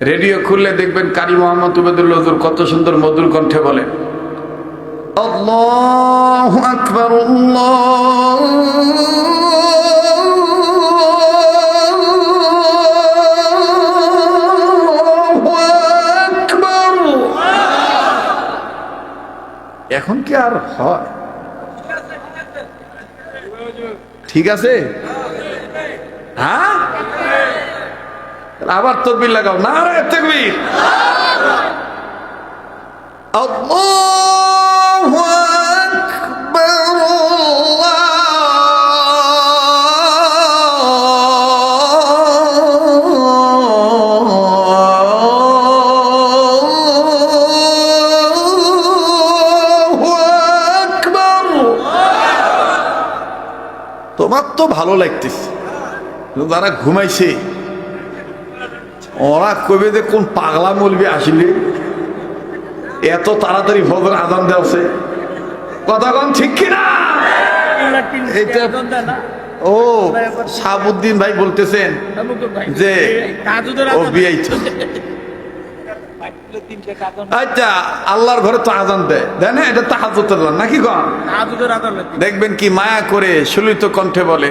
Radio খুললে দেখবেন কারি মোহাম্মদ উবেদুল হজুর কত সুন্দর মধুর কণ্ঠে বলে। এখন কি আর হয়? ঠিক আছে? হ্যাঁ? আবার তকবির লাগাও। না রে তকবির তোমার তো ভালো লাগতেছে। যারা ঘুমাইছে ওরা কবে যে কোন পাগলা মলবি আসলে? এত তাড়াতাড়ি ফজর আজান দেওয়াছে কথা কন ঠিক কিনা? এইটা ও সাবুদ্দিন ভাই বলতেছেন যে আচ্ছা আল্লাহর ঘরে তো আজান দেয়। দেয় না এটা তাহাজুতের নাকি কন? দেখবেন কি মায়া করে সুলিত কণ্ঠে বলে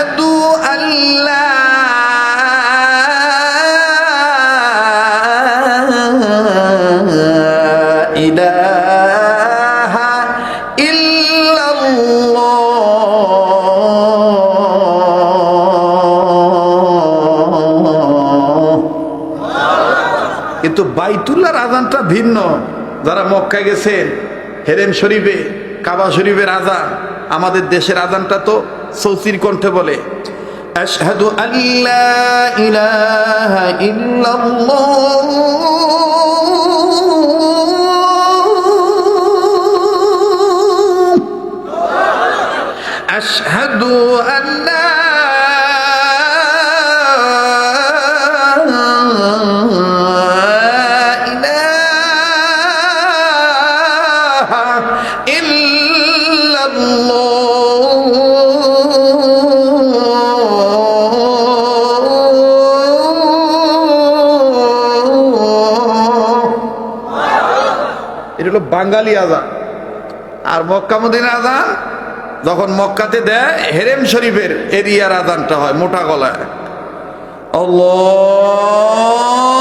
আল্লা কিন্তু বাইতুল্লাহর আজানটা ভিন্ন। যারা মক্কায় গেছেন হেরেম শরীফে, কাবা শরীফের আজান, আমাদের দেশের আজানটা তো সৌসির কণ্ঠে বলে, আশহাদু আল্লা ইলাহা ইল্লাল্লাহ। হলো বাঙালি আজান। আর মক্কা মদিন আজান যখন মক্কাতে দেয়, হেরেম শরীফের এরিয়ার আজানটা হয়, মোটা গলায়। আল্লাহু!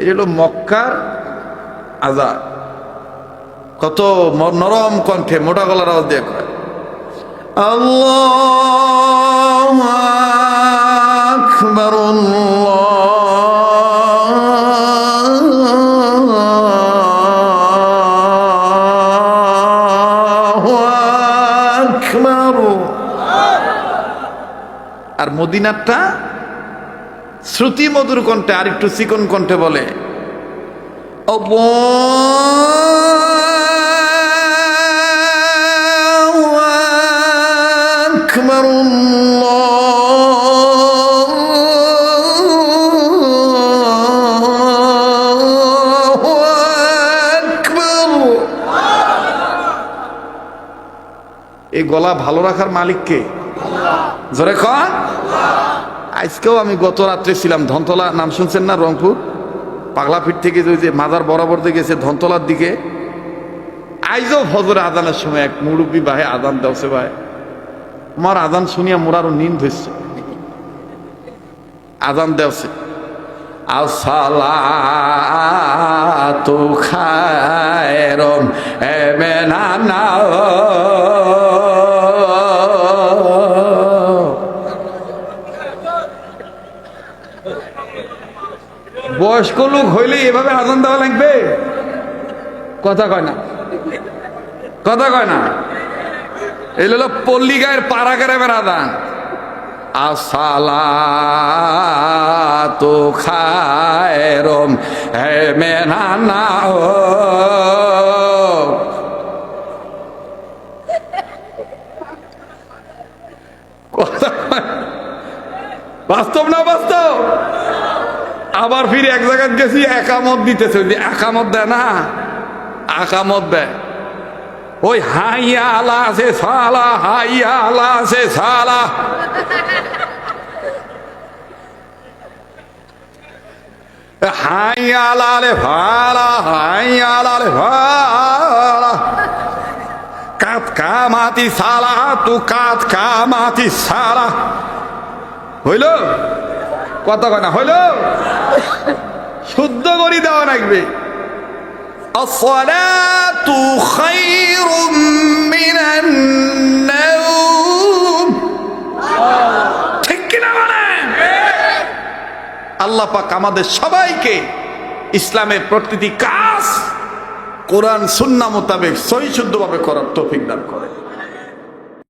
এই হলো মক্কার আজাদ। কত নরম কণ্ঠে মোটা গলার আওয়াজ দিয়ে আল্লাহু আকবার। আর মদিনারটা শ্রুতি মধুর কণ্ঠে আর একটু চিকন কণ্ঠে বলে আকবার। এই গলা ভালো রাখার মালিককে জোরে কন আজকেও আমি গত রাত্রে ছিলাম ধনতলা, নাম শুনছেন না রংপুর? পাগলাপিঠ থেকে ওই যে মাজার বরাবর দিয়ে গেছে ধনতলার দিকে। আইজও ফজরে আদানের সময় এক মুরব্বী ভাই আদান দেওছে ভাই। আমার আদান শুনিয়া মোরারও নিন্দ হয়েছে আদান দেওছে। আসসালাতু খায়রুম এমেনা বয়স্ক লোক হইলে এভাবে আজান দেওয়া লাগবে? কথা কয় না। কথা কয় না। এই হলো পল্লী গায়ের পাড়া গ্রামের আদান আসালা তো খায়রম হে মেনা ও বাস্তব না বাস্তব? আবার ফিরে এক জায়গায় গেছি, একামত দিতেছে। একামত দেয় না? একামত দেয়। ওই হাইয়া আলা আছে, সালা, হাইয়া আলা আছে, সালা। আলা আলা কাত কামাতি কাত কামাতি সালা। হইল? কত কনা হইল শুদ্ধ করি দেওয়া লাগবে الصلاة خير من النوم ঠিক কিনা বলেন আল্লাহ পাক আমাদের সবাইকে ইসলামের প্রতিটি কাজ কোরআন সুন্না মোতাবেক সহি শুদ্ধভাবে করার তৌফিক দান করে